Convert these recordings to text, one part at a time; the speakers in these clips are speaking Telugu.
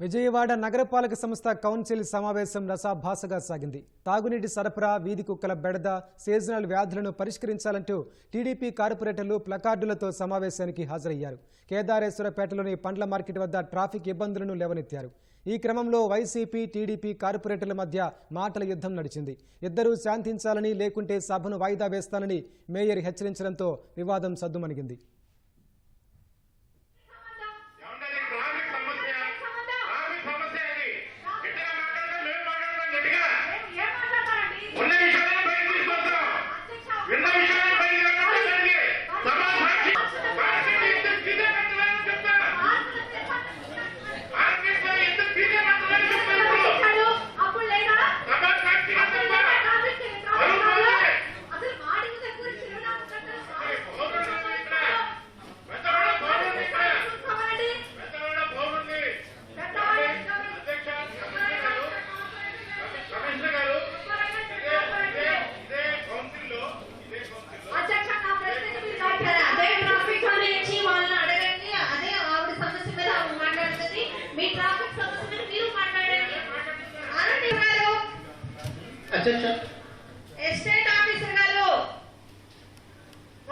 విజయవాడ నగరపాలక సంస్థ కౌన్సిల్ సమావేశం రసాభాసగా సాగింది. తాగునీటి సరఫరా వీధి కుక్కల బెడద సీజనల్ వ్యాధులను పరిష్కరించాలంటూ టీడీపీ కార్పొరేటర్లు ప్లకార్డులతో సమావేశానికి హాజరయ్యారు. కేదారేశ్వరపేటలోని పండ్ల మార్కెట్ వద్ద ట్రాఫిక్ ఇబ్బందులను లేవనెత్తారు. ఈ క్రమంలో వైసీపీ టీడీపీ కార్పొరేటర్ల మధ్య మాటల యుద్ధం నడిచింది. ఇద్దరూ శాంతించాలని లేకుంటే సభను వాయిదా వేస్తానని మేయర్ హెచ్చరించడంతో వివాదం సద్దుమణిగింది. అధ్యక్ష ఎస్టేట్ ఆఫీసర్ గారు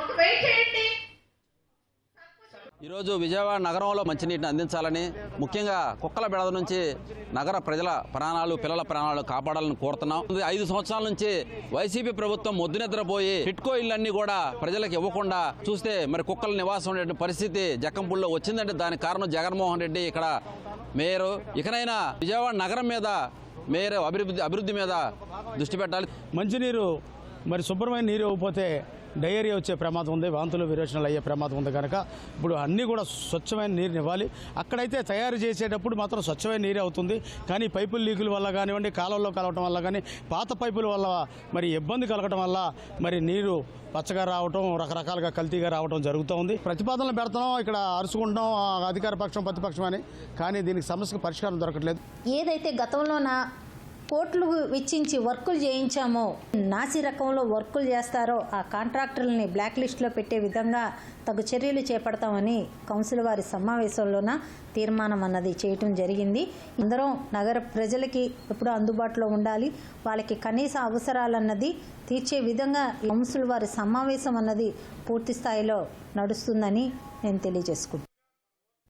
ఒక వెయిట్ చేయండి. ఈరోజు విజయవాడ నగరంలో మంచినీటిని అందించాలని ముఖ్యంగా కుక్కల బెడద నుంచి నగర ప్రజల ప్రాణాలు పిల్లల ప్రాణాలు కాపాడాలని కోరుతున్నాం. ఇది ఐదు సంవత్సరాల నుంచి వైసీపీ ప్రభుత్వం మొద్దు నిద్రపోయి టిట్కో ఇళ్ళన్నీ కూడా ప్రజలకు ఇవ్వకుండా చూస్తే మరి కుక్కల నివాసం ఉండే పరిస్థితి జక్కంపూడిలో వచ్చిందంటే దానికి కారణం జగన్మోహన్ రెడ్డి ఇక్కడ మేయరు. ఇకనైనా విజయవాడ నగరం మీద మేయర్ అభివృద్ధి అభివృద్ధి మీద దృష్టి పెట్టాలి. మంచినీరు మరి శుభ్రమైన నీరు ఇవ్వకపోతే డయేరియా వచ్చే ప్రమాదం ఉంది వాంతులు విరోచనలు అయ్యే ప్రమాదం ఉంది కనుక ఇప్పుడు అన్నీ కూడా స్వచ్ఛమైన నీరుని ఇవ్వాలి. అక్కడైతే తయారు చేసేటప్పుడు మాత్రం స్వచ్ఛమైన నీరే అవుతుంది. కానీ పైపుల లీకుల వల్ల కానివ్వండి కాలంలో కలవటం వల్ల కానీ పాత పైపుల వల్ల మరి ఇబ్బంది కలగటం వల్ల మరి నీరు పచ్చగా రావటం రకరకాలుగా కల్తీగా రావటం జరుగుతూ ఉంది. ప్రతిపాదనలు పెడతాం ఇక్కడ అరుచుకుంటాం అధికార పక్షం ప్రతిపక్షం అని. కానీ దీనికి సమస్యకు పరిష్కారం దొరకట్లేదు. ఏదైతే గతంలోన కోట్లు వెచ్చించి వర్కులు చేయించామో. నాసి రకంలో వర్కులు చేస్తారో ఆ కాంట్రాక్టర్లని బ్లాక్ లిస్ట్లో పెట్టే విధంగా తగు చర్యలు చేపడతామని కౌన్సిల్ వారి సమావేశంలోన తీర్మానం అన్నది చేయటం జరిగింది. అందరం నగర ప్రజలకి ఎప్పుడూ అందుబాటులో ఉండాలి. వాళ్ళకి కనీస అవసరాలన్నది తీర్చే విధంగా కౌన్సిల్ వారి సమావేశం అన్నది పూర్తి స్థాయిలో నడుస్తుందని నేను తెలియజేసుకుంటాను